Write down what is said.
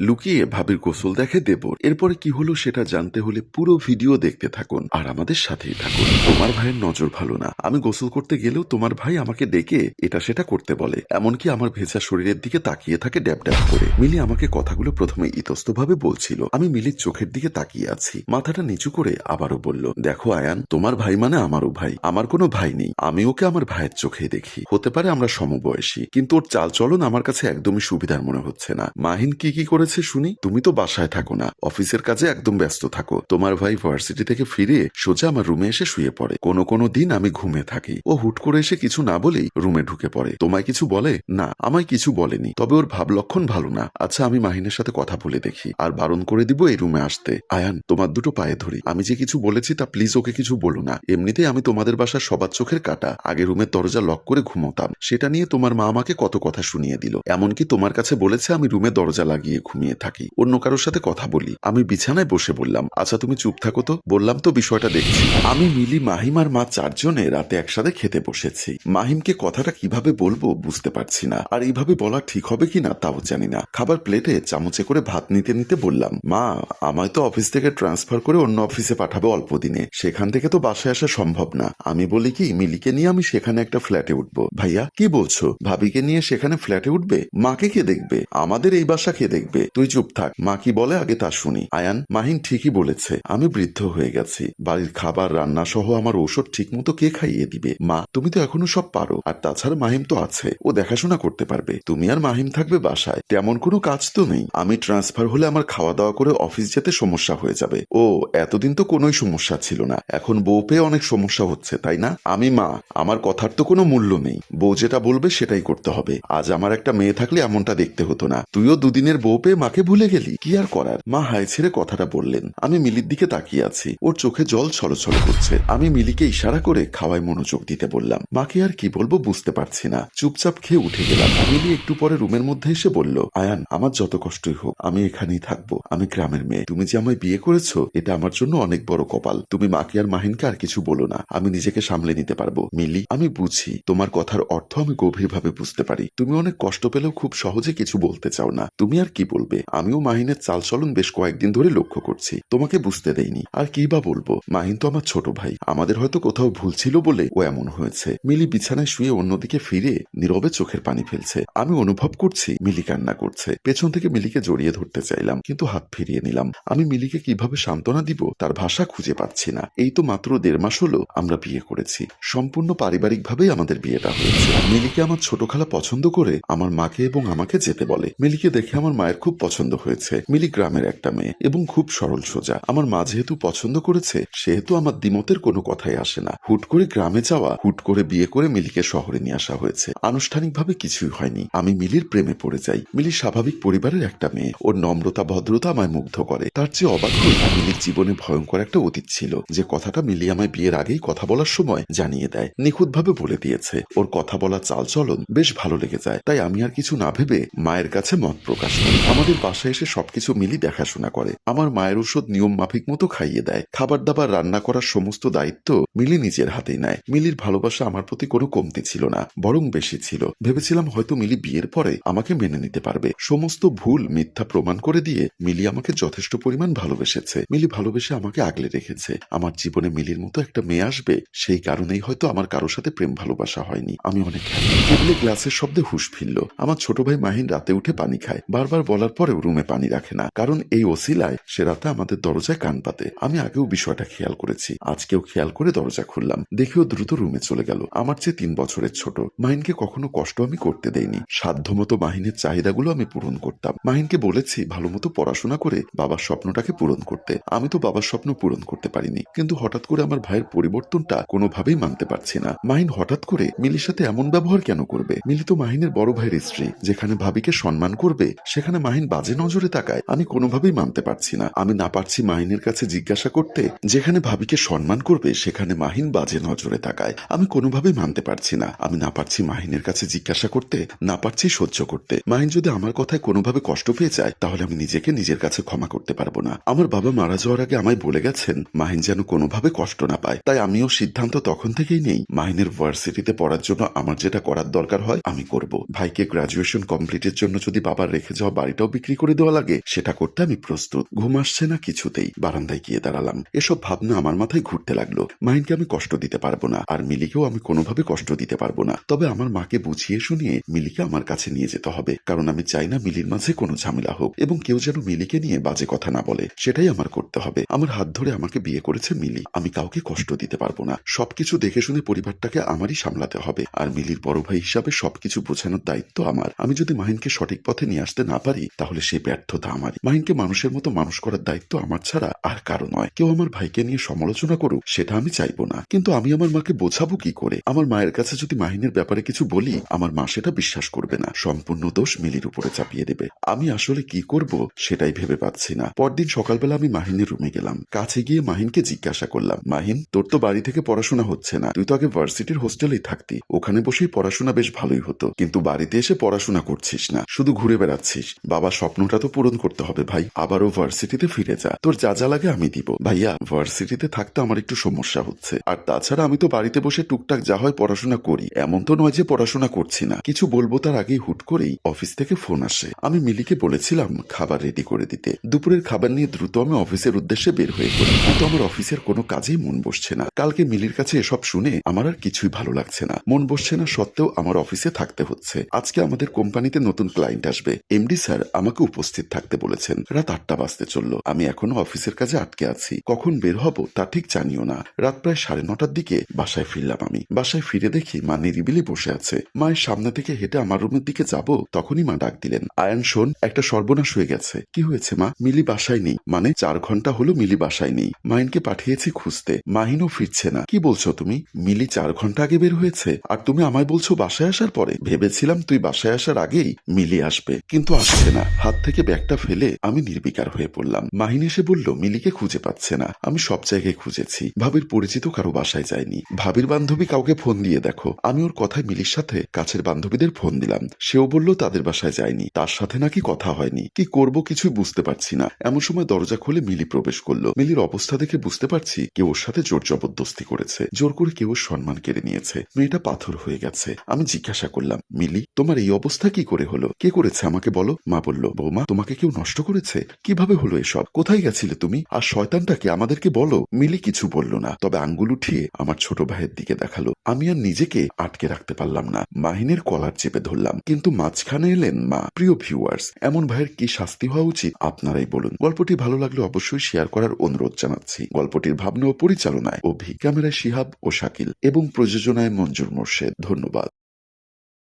লুকিয়ে ভাবির গোসল দেখে দেবর এরপরে কি হলো সেটা জানতে হলে পুরো ভিডিও দেখতে থাকুন। আর আমাদের সাথেই থাকুন। তোমার ভাইয়ের নজর ভালো না। আমি গোসল করতে গেলেও তোমার ভাই আমাকে ডেকে এটা সেটা করতে বলে। এমনকি আমার ভেজা শরীরের দিকে তাকিয়ে থাকে ড্যাব ড্যাব করে। মিলি আমাকে কথাগুলো প্রথমে ইতস্তভাবে বলছিল। আমি মিলির চোখের দিকে তাকিয়ে আছি। মাথাটা নিচু করে আবারও বলল, দেখো আয়ান, তোমার ভাই মানে আমারও ভাই। আমার কোনো ভাই নেই। আমি ওকে আমার ভাইয়ের চোখে দেখি। হতে পারে আমরা সমবয়সী। কিন্তু ওর চালচলন আমার কাছে একদমই সুবিধার মনে হচ্ছে না। মাহিন কি কি করেছে শুনি, তুমি তো বাসায় থাকো না, অফিসের কাজে একদম ব্যস্ত থাকো। তোমার ভাই ভার্সিটি থেকে ফিরে সোজা আমার রুমে এসে শুয়ে পড়ে। কোনো কোনো দিন আমি ঘুমে থাকি। ও হুট করে এসে কিছু না বলেই রুমে ঢুকে পড়ে। তোমায় কিছু বলে? না, আমায় কিছু বলেনি। তবে ওর ভাব লক্ষণ ভালো না। আচ্ছা আমি মাহিনের সাথে কথা বলে দেখি। আর বারণ করে দিব এই রুমে আসতে। আয়ান, তোমার দুটো পায়ে ধরি। আমি যে কিছু বলেছি তা প্লিজ ওকে কিছু বলো না। এমনিতেই আমি তোমাদের বাসার সবার চোখের কাটা। আগে রুমের দরজা লক করে ঘুমোতাম। সেটা নিয়ে তোমার মা আমাকে কত কথা শুনিয়ে দিল। এমনকি তোমার কাছে বলেছে আমি রুমে দরজা লাগিয়ে ঘুমিয়ে থাকি। অন্য কারোর সাথে কথা বলি। আমি বিছানায় বসে বললাম আচ্ছা তুমি চুপ থাকো তো। বললাম, তো বিষয়টা দেখছি। আমি মিলি, মাহিম আর মা চারজনে রাতে একসাথে খেতে বসেছি। মাহিমকে কথাটা কীভাবে বলব বুঝতে পারছি না। আর এইভাবে বলা ঠিক হবে কিনা তাও জানি না। খাবার প্লেটে চামচে করে ভাত নিতে নিতে বললাম, মা, আমায় তো অফিস থেকে ট্রান্সফার করে অন্য অফিসে পাঠাবে অল্প দিনে। সেখান থেকে তো বাসায় আসা সম্ভব না। আমি বলি, কি, মিলিকে নিয়ে আমি সেখানে একটা ফ্ল্যাটে উঠবো? ভাইয়া, কি বলছো? ভাবিকে নিয়ে সেখানে ফ্ল্যাটে উঠবে? মাকে কে দেখবে? আমাদের এই বাসা কে দেখবে? তুই চুপ থাক। মা কি বলে আগে তা শুনি। আয়ান, মাহিন ঠিকই বলেছে। আমি বৃদ্ধ হয়ে গেছি। বাড়ির খাবার, রান্না সহ আমার ঔষধ ঠিক মতো কে খাইয়ে দিবে? মা, তুমি তো এখনও সব পারো। আর তাছাড়া মাহিম তো আছে। ও দেখাশোনা করতে পারবে। তুমি আর মাহিম থাকবে বাসায়। তেমন কোনো কাজ তো নেই। আমি ট্রান্সফার হলে আমার খাওয়া দাওয়া করে অফিস যেতে সমস্যা হয়ে যাবে। ও, এতদিন তো কোনোই সমস্যা ছিল না। এখন বউ পেয়ে অনেক সমস্যা হচ্ছে, তাই না? আমি মা। আমার কথার তো কোনো মূল্য নেই। বউ যেটা বলবে সেটাই করতে হবে। আজ আমার একটা মেয়ে থাকলে এমনটা দেখতে হতো না। তুইও দুদিনের বউ পেয়ে মাকে ভুলে গেলি? কি আর করার? মা হাই ছেড়ে কথাটা বললেন। আমি মিলির দিকে তাকিয়ে আছি। ওর চোখে জল ছলছল করছে। আমি মিলিকে ইশারা করে খাওয়ায় মনোযোগ দিতে বললাম। মাকে আর কি বলব বুঝতে পারছি না। চুপচাপ খেয়ে উঠে গেলাম। মিলি একটু পরে রুমের মধ্যে এসে বলল, আয়ান, আমার যত কষ্টই হোক, আমি এখানেই থাকব। আমি গ্রামের মেয়ে। তুমি যে আমায় বিয়ে করেছ, এটা আমার জন্য অনেক বড় কপাল। তুমি মাকে আর মাহিনকে আর কিছু বলো না। আমি নিজেকে সামলে নিতে পারব। মিলি, আমি বুঝি। তোমার কথার অর্থ আমি গভীরভাবে বুঝতে পারি। তুমি অনেক কষ্ট পেলেও খুব সহজে কিছু বলতে চাও না। তুমি আর কি বলবে, আমিও মাহিনের চালচলন বেশ কয়েকদিন ধরে লক্ষ্য করছি। তোমাকে বুঝতে দেইনি। আর কি বা বলব? মাহিন তো আমার ছোট ভাই। আমাদের হয়তো কোথাও ভুল ছিল বলে ও এমন হয়েছে। মিলি বিছানায় শুয়ে অন্যদিকে ফিরে নীরবে চোখের পানি ফেলছে। আমি অনুভব করছি মিলি কান্না করছে। পেছন থেকে মিলিকে জড়িয়ে ধরতে চাইলাম, কিন্তু হাত ফিরিয়ে নিলাম। আমি মিলিকে কীভাবে সান্ত্বনা দিব তার ভাষা খুঁজে পাচ্ছি না। এই তো মাত্র দেড় মাস হলো, আমরা বিয়ে করেছি। সম্পূর্ণ পারিবারিকভাবেই আমাদের বিয়েটা হয়েছে। মিলিকে আমার ছোট খালা পছন্দ করে আমার মাকে এবং আমাকে যেতে বলে। মিলিকে দেখে আমার মায়ের খুব পছন্দ হয়েছে মিলি গ্রামের একটা মেয়ে, এবং খুব সরল সোজা। আমার মা যেহেতু পছন্দ করেছে, সেহেতু আমার দ্বিমতের কোনো কথাই আসে না। হুট করে গ্রামে যাওয়া, হুট করে বিয়ে করে মিলিকে শহরে নিয়ে আসা হয়েছে। আনুষ্ঠানিকভাবে কিছুই হয়নি। আমি মিলির প্রেমে পড়ে যাই। মিলি স্বাভাবিক পরিবারের একটা মেয়ে। ওর নম্রতা, ভদ্রতা আমায় মুগ্ধ করে। তার চেয়ে অবাক মিলির জীবনে ভয়ঙ্কর একটা অতীত ছিল, যে কথাটা মিলি আমায় বিয়ের আগেই কথা বলার সময় জানিয়ে দেয়। নিখুঁতভাবে বলে দিয়েছে, ওর কথা বলা চালচলন বেশ ভালো লেগে যায়। তাই আমি আর কিছু না ভেবে মায়ের কাছে মত প্রকাশ করি। আমাদের বাসায় এসে সবকিছু মিলি দেখাশোনা করে। আমার মায়ের ওষুধ নিয়ম মাফিক মতো খাইয়ে দেয়। খাবার দাবার, রান্না করার সমস্ত দায়িত্ব মিলি নিজের হাতেই নেয়। মিলির ভালোবাসা আমার প্রতি কোনো কমতি ছিল না, বরং বেশি ছিল। ভেবেছিলাম হয়তো মিলি বিয়ের পরে আমাকে মেনে নিতে পারবে। সমস্ত ভুল মিথ্যা প্রমাণ করে দিয়ে মিলি আমাকে যথেষ্ট পরিমাণ ভালোবেসেছে। মিলি ভালোবেসে আমাকে আগলে রেখেছে। আমার জীবনে মিলির মতো একটা মেয়ে আসবে, সেই কারণেই হয়তো আমার কারোর সাথে প্রেম ভালোবাসা হয়নি। আমি অনেক গ্লাসের শব্দে হুশ ফিরল। আমার ছোট ভাই মাহিন রাতে উঠে পানি খায়। বারবার বলার পরেও রুমে পানি রাখে না। কারণ এই ওসিলায় সে রাতে আমাদের দরজায় কান পাতে আমি আগেও বিষয়টা খেয়াল করেছি। আজকেও খেয়াল করে দরজা খুললাম। দেখেও দ্রুত রুমে চলে গেল। আমার চেয়ে তিন বছরের ছোট। মাহিনকে কখনো কষ্ট আমি করতে দেইনি। সাধ্যমতো মাহিনের চাহিদাগুলো আমি পূরণ করতাম। মাহিনকে বলেছি ভালো মতো পড়াশোনা করে বাবার স্বপ্নটাকে পূরণ করতে। আমি তো বাবার স্বপ্ন পূরণ করতে পারিনি। কিন্তু হঠাৎ করে আমার ভাইয়ের পরিবর্তনটা কোনোভাবেই মানতে পারছি না। মাহিন হঠাৎ করে মিলির সাথে এমন ব্যবহার কেন করবে? মিলি তো মাহিনের বড় ভাইয়ের স্ত্রী, যেখানে ভাবিকে সম্মান করবে, সেখানে মাহিন বাজে নজরে তাকায়। আমি কোনোভাবেই মানতে পারছি না। আমি না পারছি মাহিনের কাছে জিজ্ঞাসা করতে। যেখানে ভাবিকে সম্মান করবে, সেখানে মাহিন বাজে নজরে তাকায়। আমি কোনোভাবেই মানতে পারছি না। আমি না পারছি মাহিনের কাছে জিজ্ঞাসা করতে, না পারছি সহ্য করতে। মাহিন যদি আমার কথায় কোনোভাবে কষ্ট পেয়ে যায়, তাহলে আমি নিজেকে নিজের কাছে ক্ষমা করতে পারব না। আমার বাবা মারা যাওয়ার আগে আমায় বলে গেছেন, মাহিন যেন কোনোভাবে কষ্ট না পায়। তাই আমিও সিদ্ধান্ত তখন থেকেই নেই। মাহিনের ভার্সিটিতে পড়ার জন্য আমার যেটা করার দরকার হয়, আমি করব। ভাইকে গ্রাজুয়েশন কমপ্লিটের জন্য যদি বাবার রেখে যাওয়া বাড়িটাও বিক্রি করে দেওয়া লাগে, সেটা করতে আমি প্রস্তুত। ঘুম আসছে না কিছুতেই। বারান্দায় গিয়ে দাঁড়ালাম। এসব ভাবনা আমার মাথায় ঘুরতে লাগল। মাইনকে আমি কষ্ট দিতে পারব না, আর মিলিকেও আমি কোনোভাবে কষ্ট দিতে পারব না। তবে আমার মাকে বুঝিয়ে শুনিয়ে মিলিকে আমার কাছে নিয়ে যেতে হবে, কারণ আমি চাই না মিলির মাঝে কোনো ঝামেলা হোক, এবং কেউ যেন মিলিকে নিয়ে বাজে কথা না বলে। সেটাই আমার করতে হবে। আমার হাত ধরে আমাকে বিয়ে করেছে মিলি। আমি কাউকে কষ্ট দিতে পারব না। সবকিছু দেখে শুনে পরিবারটাকে আমারই সামলাতে হবে। আর মিলির বড় ভাই হিসাবে সবকিছু বোঝানোর দায়িত্ব আমার। আমি যদি মাহিনকে সঠিক পথে নিয়ে আসতে না পারি তাহলে সেই ব্যর্থতা আমারই। মাহিনকে মানুষের মতো মানুষ করার দায়িত্ব আমার ছাড়া আর কারও নয়। কেউ আমার ভাইকে নিয়ে সমালোচনা করুক, সেটা আমি চাইব না। কিন্তু আমি আমার মাকে বোঝাবো কি করে? আমার মায়ের কাছে যদি মাহিনের ব্যাপারে কিছু বলি, আমার মা সেটা বিশ্বাস করবে না। সম্পূর্ণ দোষ মিলির উপরে চাপিয়ে দেবে। আমি আসলে কি করব, সেটাই ভেবে পাচ্ছি না। পরদিন সকালবেলা আমি মাহিনের রুমে গেলাম। কাছে গিয়ে মাহিনকে জিজ্ঞাসা করলাম, মাহিন, তোর তো বাড়ি থেকে পড়াশোনা হচ্ছে না। তুই তো আগে ভার্সিটির হোস্টেলেই থাকতি। ওখানে বসেই পড়াশোনা বেশ ভালোই হতো। কিন্তু বাড়িতে এসে পড়াশোনা করছিস না। শুধু ঘুরে বেড়াচ্ছিস। বাবার স্বপ্নটা তো পূরণ করতে হবে ভাই। আবারও ভার্সিটিতে ফিরে যা। তোর যা যা লাগে আমি দিব। ভাইয়া ভার্সিটিতে থাকতে আমার একটু সমস্যা হচ্ছে। আর তাছাড়া আমি তো বাড়িতে বসে টুকটাক যা হয় পড়াশোনা করি। এমন তো নয় যে পড়াশোনা করছি না। কিছু বলব তার আগেই হুট করেই অফিস থেকে ফোন আসে। আমি মিলিকে বলেছিলাম খাবার রেডি করে দিতে। দুপুরের খাবার নিয়ে দ্রুত আমি অফিসের উদ্দেশ্যে বের হয়ে পড়ি। কিন্তু আমার অফিসের কোনো কাজেই মন বসছে না। কালকে মিলির কাছে এসব শুনে আমার আর কিছুই ভালো লাগছে না। মন বসছে না সত্ত্বেও আমার অফিসে থাকতে হচ্ছে। আজকে আমাদের কোম্পানিতে নতুন ক্লায়েন্ট আসবে। এমডি স্যার আমাকে উপস্থিত থাকতে বলেছেন। রাত আটটা বাজতে চলল। আমি এখনও অফিসের কাজে আটকে আছি। কখন বের হব তা ঠিক জানিও না। রাত প্রায় সাড়ে নটার দিকে বাসায় ফিরলাম আমি। বাসায় ফিরে দেখি মা নিরিবিলি বসে আছে। মায়ের সামনে থেকে হেঁটে আমার রুমের দিকে যাব, তখনই মা ডাক দিলেন। আয়ান, শোন, একটা সর্বনাশ হয়ে গেছে। কি হয়েছে, মা? মিলি বাসায় নেই। মানে চার ঘণ্টা হলো মিলি বাসায় নেই। মাহিনকে পাঠিয়েছি খুঁজতে। মাহিনও ফিরছে না। কি বলছো তুমি? মিলি চার ঘণ্টা আগে বের হয়েছে। আর তুমি আমায় বলছো বাসায় আসার পরে? ভেবেছিলাম তুই বাসায় আসার আগেই মিলি আসবে। কিন্তু আসছে না। হাত থেকে ব্যাগটা ফেলে আমি নির্বিকার হয়ে পড়লাম। মাহিন এসে বলল, মিলিকে খুঁজে পাচ্ছে না। আমি সব জায়গায় খুঁজেছি। ভাবির পরিচিত কারও বাসায় যায়নি। ভাবির বান্ধবী কাউকে ফোন দিয়ে দেখো। আমি ওর কথায় মিলির সাথে কাছের বান্ধবীদের ফোন দিলাম। সেও বলল, তাদের বাসায় যায়নি। তার সাথে নাকি কথা হয়নি। কি করব কিছুই বুঝতে পারছি না। এমন সময় দরজা খুলে মিলি প্রবেশ করল। মিলির অবস্থা দেখে বুঝতে পারছি কেউ ওর সাথে জোর জবরদস্তি করেছে। জোর করে কেউ সম্মান কেড়ে নিয়েছে। মেয়েটা পাথর হয়ে গেছে। আমি জিজ্ঞাসা করলাম, মিলি, তোমার এই অবস্থা কি করে হলো? কে করেছে আমাকে বলো? মা বলল বৌমা, তোমাকে কেউ নষ্ট করেছে? কীভাবে হলো এসব? কোথায় গেছিলে তুমি? আর শয়তানটাকে আমাদেরকে বলো। মিলি কিছু বলল না। তবে আঙ্গুল উঠিয়ে আমার ছোট ভাইয়ের দিকে দেখাল। আমি আর নিজেকে আটকে রাখতে পারলাম না। মাহিনের কলার চেপে ধরলাম। কিন্তু মাঝখানে এলেন মা। প্রিয় ভিউয়ার্স এমন ভাইয়ের কি শাস্তি হওয়া উচিত? আপনারাই বলুন। গল্পটি ভালো লাগলে অবশ্যই শেয়ার করার অনুরোধ জানাচ্ছি। গল্পটির ভাবনা ও পরিচালনায় অভি, ক্যামেরায় শিহাব ও শাকিল এবং প্রযোজনায় মঞ্জুর মোর্শেদ। ধন্যবাদ।